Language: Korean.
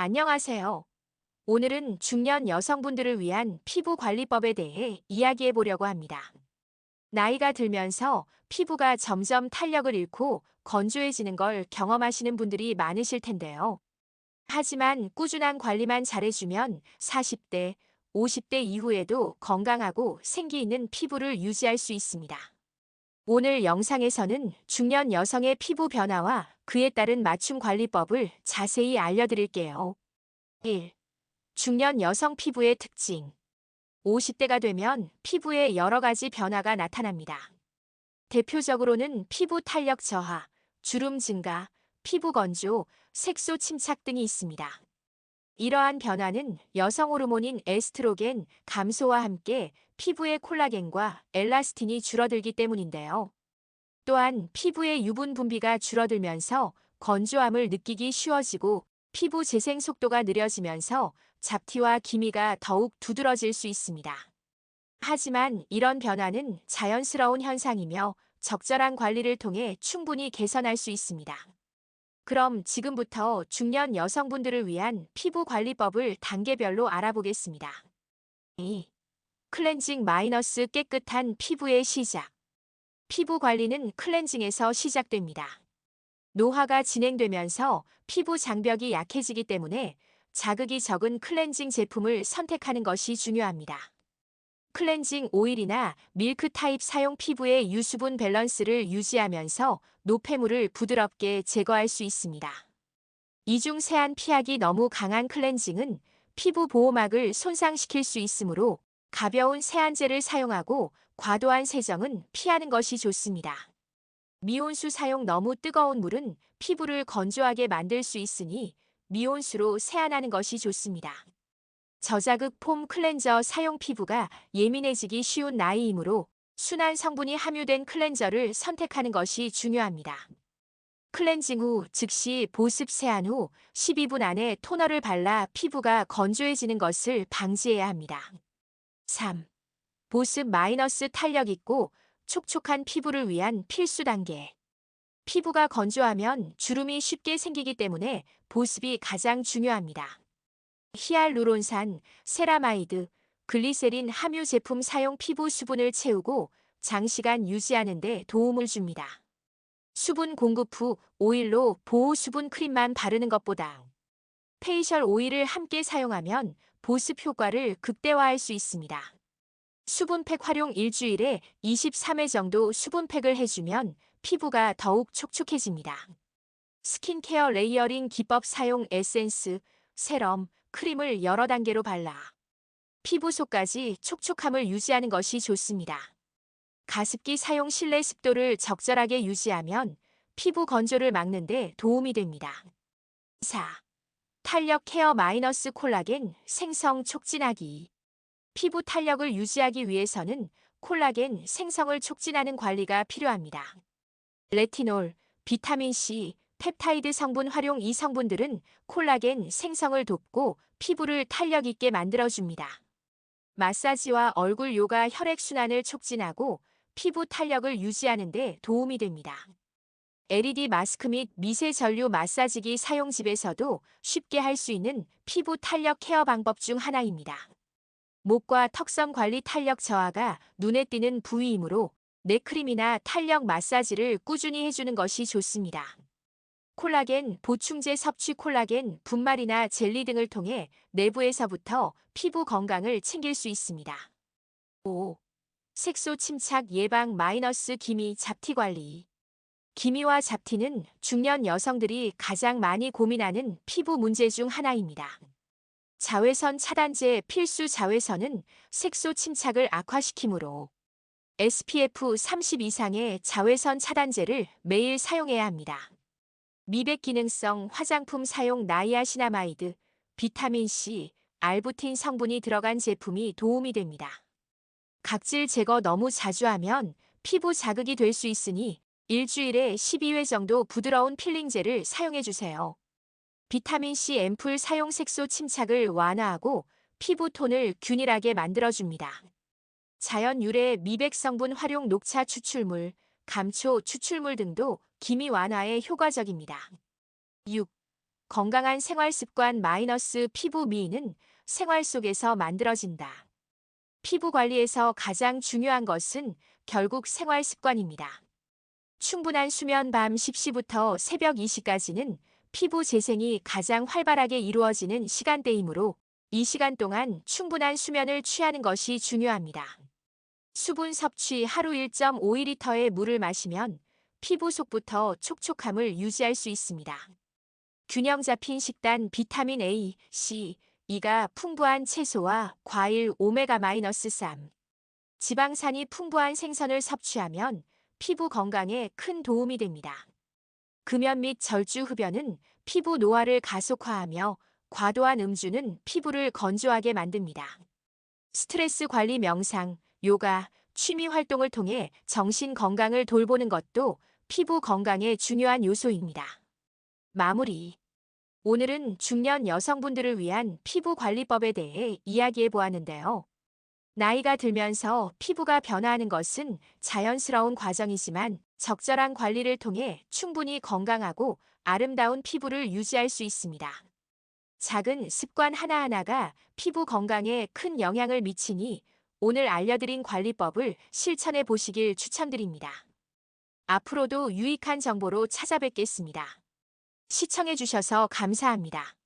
안녕하세요. 오늘은 중년 여성분들을 위한 피부 관리법에 대해 이야기해 보려고 합니다. 나이가 들면서 피부가 점점 탄력을 잃고 건조해지는 걸 경험하시는 분들이 많으실 텐데요. 하지만 꾸준한 관리만 잘해주면 40대, 50대 이후에도 건강하고 생기 있는 피부를 유지할 수 있습니다. 오늘 영상에서는 중년 여성의 피부 변화와 그에 따른 맞춤 관리법을 자세히 알려드릴게요. 1. 중년 여성 피부의 특징. 50대가 되면 피부에 여러 가지 변화가 나타납니다. 대표적으로는 피부 탄력 저하, 주름 증가, 피부 건조, 색소 침착 등이 있습니다. 이러한 변화는 여성 호르몬인 에스트로겐 감소와 함께 피부의 콜라겐과 엘라스틴이 줄어들기 때문인데요. 또한 피부의 유분 분비가 줄어들면서 건조함을 느끼기 쉬워지고 피부 재생 속도가 느려지면서 잡티와 기미가 더욱 두드러질 수 있습니다. 하지만 이런 변화는 자연스러운 현상이며 적절한 관리를 통해 충분히 개선할 수 있습니다. 그럼 지금부터 중년 여성분들을 위한 피부 관리법을 단계별로 알아보겠습니다. 2. 클렌징 마이너스 깨끗한 피부의 시작. 피부 관리는 클렌징에서 시작됩니다. 노화가 진행되면서 피부 장벽이 약해지기 때문에 자극이 적은 클렌징 제품을 선택하는 것이 중요합니다. 클렌징 오일이나 밀크 타입 사용 피부의 유수분 밸런스를 유지하면서 노폐물을 부드럽게 제거할 수 있습니다. 이중 세안 피하기 너무 강한 클렌징은 피부 보호막을 손상시킬 수 있으므로 가벼운 세안제를 사용하고 과도한 세정은 피하는 것이 좋습니다. 미온수 사용 너무 뜨거운 물은 피부를 건조하게 만들 수 있으니 미온수로 세안하는 것이 좋습니다. 저자극 폼 클렌저 사용 피부가 예민해지기 쉬운 나이이므로 순한 성분이 함유된 클렌저를 선택하는 것이 중요합니다. 클렌징 후 즉시 보습 세안 후 12분 안에 토너를 발라 피부가 건조해지는 것을 방지해야 합니다. 3. 보습 마이너스 탄력 있고 촉촉한 피부를 위한 필수 단계. 피부가 건조하면 주름이 쉽게 생기기 때문에 보습이 가장 중요합니다. 히알루론산, 세라마이드, 글리세린 함유 제품 사용 피부 수분을 채우고 장시간 유지하는 데 도움을 줍니다. 수분 공급 후 오일로 보호 수분 크림만 바르는 것보다 페이셜 오일을 함께 사용하면 보습 효과를 극대화할 수 있습니다. 수분팩 활용 일주일에 23회 정도 수분팩을 해주면 피부가 더욱 촉촉해집니다. 스킨케어 레이어링 기법 사용 에센스, 세럼, 크림을 여러 단계로 발라 피부 속까지 촉촉함을 유지하는 것이 좋습니다. 가습기 사용 실내 습도를 적절하게 유지하면 피부 건조를 막는데 도움이 됩니다. 4. 탄력 케어 마이너스 콜라겐 생성 촉진하기. 피부 탄력을 유지하기 위해서는 콜라겐 생성을 촉진하는 관리가 필요합니다. 레티놀, 비타민C, 펩타이드 성분 활용 이 성분들은 콜라겐 생성을 돕고 피부를 탄력 있게 만들어줍니다. 마사지와 얼굴 요가 혈액순환을 촉진하고 피부 탄력을 유지하는 데 도움이 됩니다. LED 마스크 및 미세 전류 마사지기 사용 집에서도 쉽게 할 수 있는 피부 탄력 케어 방법 중 하나입니다. 목과 턱선 관리 탄력 저하가 눈에 띄는 부위이므로 넥크림이나 탄력 마사지를 꾸준히 해주는 것이 좋습니다. 콜라겐 보충제 섭취 콜라겐 분말이나 젤리 등을 통해 내부에서부터 피부 건강을 챙길 수 있습니다. 5. 색소 침착 예방 마이너스 기미 잡티 관리. 기미와 잡티는 중년 여성들이 가장 많이 고민하는 피부 문제 중 하나입니다. 자외선 차단제 필수 자외선은 색소 침착을 악화시키므로 SPF 30 이상의 자외선 차단제를 매일 사용해야 합니다. 미백 기능성 화장품 사용 나이아시나마이드, 비타민C, 알부틴 성분이 들어간 제품이 도움이 됩니다. 각질 제거 너무 자주 하면 피부 자극이 될 수 있으니 일주일에 12회 정도 부드러운 필링제를 사용해 주세요. 비타민C 앰플 사용 색소 침착을 완화하고 피부 톤을 균일하게 만들어줍니다. 자연 유래 미백 성분 활용 녹차 추출물, 감초 추출물 등도 기미 완화에 효과적입니다. 6. 건강한 생활 습관 마이너스 피부 미인은 생활 속에서 만들어진다. 피부 관리에서 가장 중요한 것은 결국 생활 습관입니다. 충분한 수면 밤 10시부터 새벽 2시까지는 피부 재생이 가장 활발하게 이루어지는 시간대이므로 이 시간 동안 충분한 수면을 취하는 것이 중요합니다. 수분 섭취 하루 1.5리터의 물을 마시면 피부 속부터 촉촉함을 유지할 수 있습니다. 균형 잡힌 식단 비타민 A, C, E가 풍부한 채소와 과일 오메가-3, 지방산이 풍부한 생선을 섭취하면 피부 건강에 큰 도움이 됩니다. 금연 및 절주 흡연은 피부 노화를 가속화하며 과도한 음주는 피부를 건조하게 만듭니다. 스트레스 관리 명상, 요가, 취미 활동을 통해 정신 건강을 돌보는 것도 피부 건강에 중요한 요소입니다. 마무리. 오늘은 중년 여성분들을 위한 피부 관리법에 대해 이야기해 보았는데요. 나이가 들면서 피부가 변화하는 것은 자연스러운 과정이지만 적절한 관리를 통해 충분히 건강하고 아름다운 피부를 유지할 수 있습니다. 작은 습관 하나하나가 피부 건강에 큰 영향을 미치니 오늘 알려드린 관리법을 실천해 보시길 추천드립니다. 앞으로도 유익한 정보로 찾아뵙겠습니다. 시청해 주셔서 감사합니다.